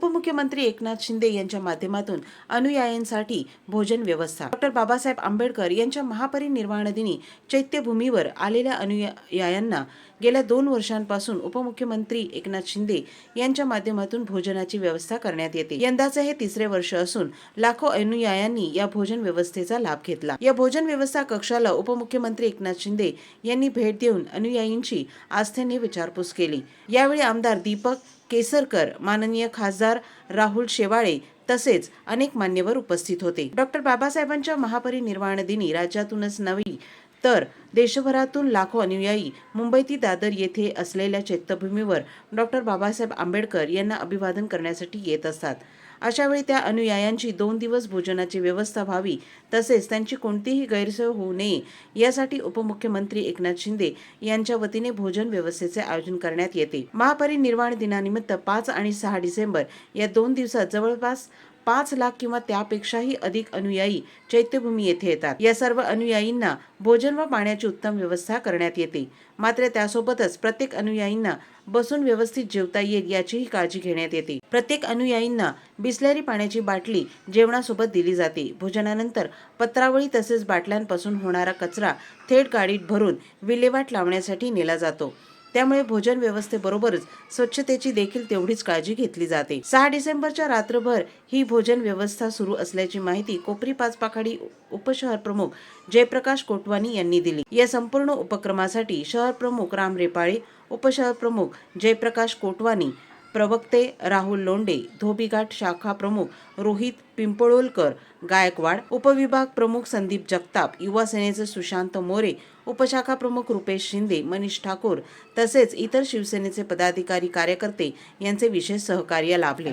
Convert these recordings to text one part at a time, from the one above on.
उपमुख्यमंत्री एकनाथ शिंदे यांच्या माध्यमातून अनुयायांसाठी भोजन व्यवस्था. डॉक्टर बाबासाहेब आंबेडकर यांच्या महापरिनिर्वाण दिनी चैत्यभूमीवर आलेल्या अनुयायांना गेल्या दोन वर्षांपासून उपमुख्यमंत्री एकनाथ शिंदे यांच्या माध्यमातून भोजनाची व्यवस्था करण्यात येते. यंदाचे हे तिसरे वर्ष असून लाखो अनुयायांनी या भोजन व्यवस्थेचा लाभ घेतला. या भोजन व्यवस्था कक्षाला उपमुख्यमंत्री एकनाथ शिंदे यांनी भेट देऊन अनुयायींची आस्थेने विचारपूस केली. यावेळी आमदार दीपक केसरकर माननीय खासदार राहुल शेवाळे तसेच अनेक मान्यवर उपस्थित होते. डॉक्टर बाबासाहेबांच्या महापरिनिर्वाण दिनी राज्यातूनच नव्हे तर देशभरातून लाखो अनुयायी मुंबईतील दादर येथे असलेल्या चैत्यभूमीवर डॉक्टर बाबासाहेब आंबेडकर यांना अभिवादन करण्यासाठी येत असतात. अशावेळी त्या अनुयायांची दोन दिवस भोजनाची व्यवस्था व्हावी तसेच त्यांची कोणतीही गैरसोय होऊ नये. यासाठी उपमुख्यमंत्री एकनाथ शिंदे यांच्या वतीने भोजन व्यवस्थेचे आयोजन करण्यात येते. महापरिनिर्वाण दिनानिमित्त पाच आणि सहा डिसेंबर या दोन दिवसात जवळपास पाच लाख किंवा त्यापेक्षाही अधिक अनुयायी चैत्यभूमी येथे येतात. या सर्व अनुयायींना भोजन व पाण्याची उत्तम व्यवस्था करण्यात येते. मात्र त्यासोबतच प्रत्येक अनुयायींना बसून व्यवस्थित जेवता येईल याचीही काळजी घेण्यात येते. प्रत्येक अनुयायींना बिसलेरी पाण्याची बाटली जेवणासोबत दिली जाते. भोजनानंतर पत्रावळी तसेच बाटल्यांपासून होणारा कचरा थेट गाडीत भरून विल्हेवाट लावण्यासाठी नेला जातो. त्यामुळे भोजन व्यवस्थेबरोबरच स्वच्छतेची देखील तेवढीच काळजी घेतली जाते. सहा डिसेंबरच्या रात्रभर ही भोजन व्यवस्था सुरू असल्याची माहिती कोपरी पाचपाखाडी उपशहर प्रमुख जयप्रकाश कोटवानी यांनी दिली. या संपूर्ण उपक्रमासाठी शहर प्रमुख राम रेपाळे उपशहर प्रमुख जयप्रकाश कोटवानी प्रवक्ते राहुल लोंडे धोबीघाट शाखा प्रमुख रोहित पिंपळोलकर गायकवाड उपविभाग प्रमुख संदीप जगताप युवा सेनेचे सुशांत मोरे उपशाखा प्रमुख रुपेश शिंदे मनीष ठाकूर तसेच इतर शिवसेनेचे पदाधिकारी कार्यकर्ते यांचे विशेष सहकार्य लाभले.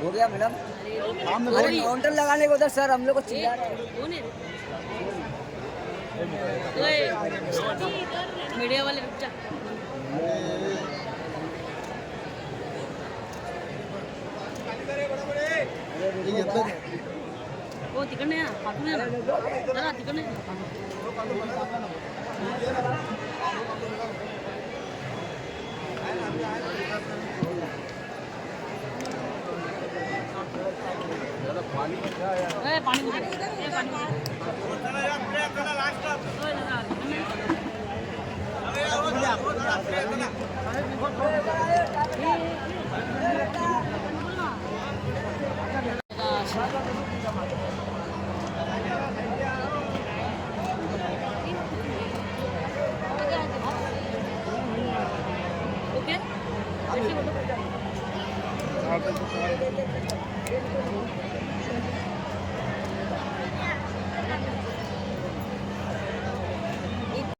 हो गया मैडम. काउंटर लगाने को उधर सर हम लोग को चिल्ला रहे हैं होने मीडिया वाले रुक जा हे घेतलं का? हो तिकडने या हातून या ना जरा तिकडने या. ए, पाणी कुठे?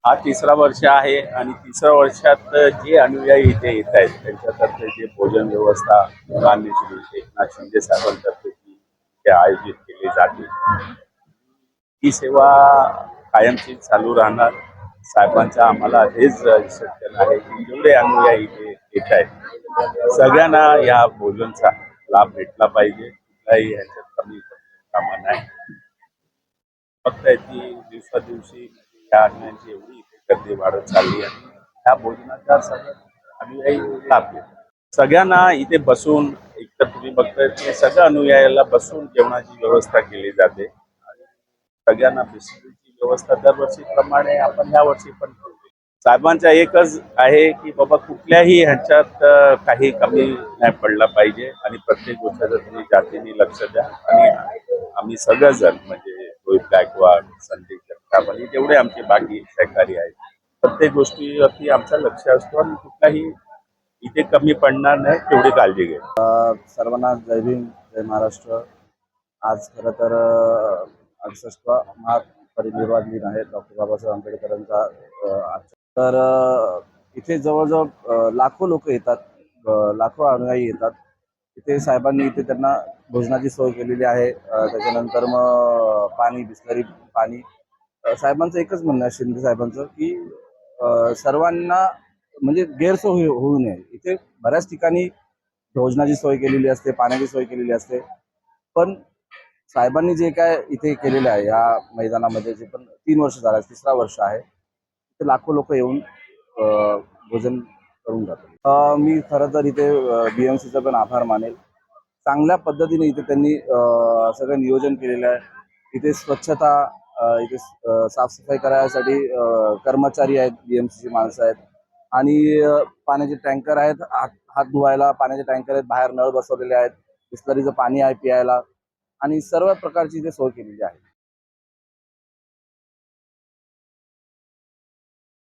हा तिसरा वर्ष आहे आणि तिसऱ्या वर्षात जे अनुयायी इथे येत आहेत त्यांच्यातर्फे जे भोजन व्यवस्था एकनाथ शिंदे साहेबांतर्फे जी आयोजित केली जाते. ही सेवा कायमची चालू राहणार. साहेबांचा आम्हाला हेच सत्य आहे की जेवढे अनुयायी इथे येत आहेत सगळ्यांना या भोजनचा लाभ भेटला पाहिजे. कुठलाही ह्याच्यात कमी कामा नाही. फक्त याची दिवसादिवशी या एवढी गर्दी वाढत चालली आहे. ह्या भोजनाचा सगळं अनुयायी लाभ घेतात सगळ्यांना इथे बसून एकतर तुम्ही बघताय की सगळ्या अनुयायाला बसून जेवणाची व्यवस्था केली जाते. आणि सगळ्यांना बिस्किटची व्यवस्था दरवर्षीप्रमाणे आपण ह्या वर्षी पण ठेवली. साहेबांचा एकच आहे की बाबा कुठल्याही ह्याच्यात काही कमी नाही पडला पाहिजे. आणि प्रत्येक गोष्टीचं तुम्ही जातीने लक्ष द्या. आणि आम्ही सगळेजण म्हणजे रोहित गायकवाड संदीप जगताप आणि आमचे बाकी सहकारी आहेत. प्रत्येक गोष्टीवरती आमचं लक्ष असतो आणि कुठलाही इथे कमी पडणार नाही तेवढी काळजी घे सर्वांना जय भीम जय महाराष्ट्र. आज खरं तर अडसष्ट महापरिनिर्वाण दिन आहे. डॉक्टर बाबासाहेब आंबेडकरांचा तर इथे जवळजवळ लाखो लोक येतात. लाखो अनुयायी येतात. इथे साहेबांनी इथे त्यांना भोजनाची सोय केलेली आहे. त्याच्यानंतर मग पाणी बिस्लरी पाणी. साहेबांचं एकच म्हणणं आहे शिंदे साहेबांचं की सर्वांना म्हणजे गैरसोय होऊ नये. इथे बऱ्याच ठिकाणी भोजनाची सोय केलेली असते पाण्याची सोय केलेली असते. पण साहेबांनी जे काय इथे केलेलं आहे या मैदानामध्ये जे पण तीन वर्ष झालं तिसरा वर्ष आहे ते लाखो लोक येऊन भोजन करून जातात. मी खरं तर इथे बीएमसीचा पण आभार मानेल. चांगल्या पद्धतीने इथे त्यांनी सगळं नियोजन केलेलं आहे. इथे स्वच्छता इथे साफसफाई करायसाठी कर्मचारी आहेत बीएमसीची माणसं आहेत. आणि पाण्याचे टँकर आहेत हात हात धुवायला पाण्याचे टँकर आहेत बाहेर नळ बसवलेले आहेत बिस्लरीचं पाणी आहे पियायला. आणि सर्व प्रकारची इथे सोय केलेली आहे.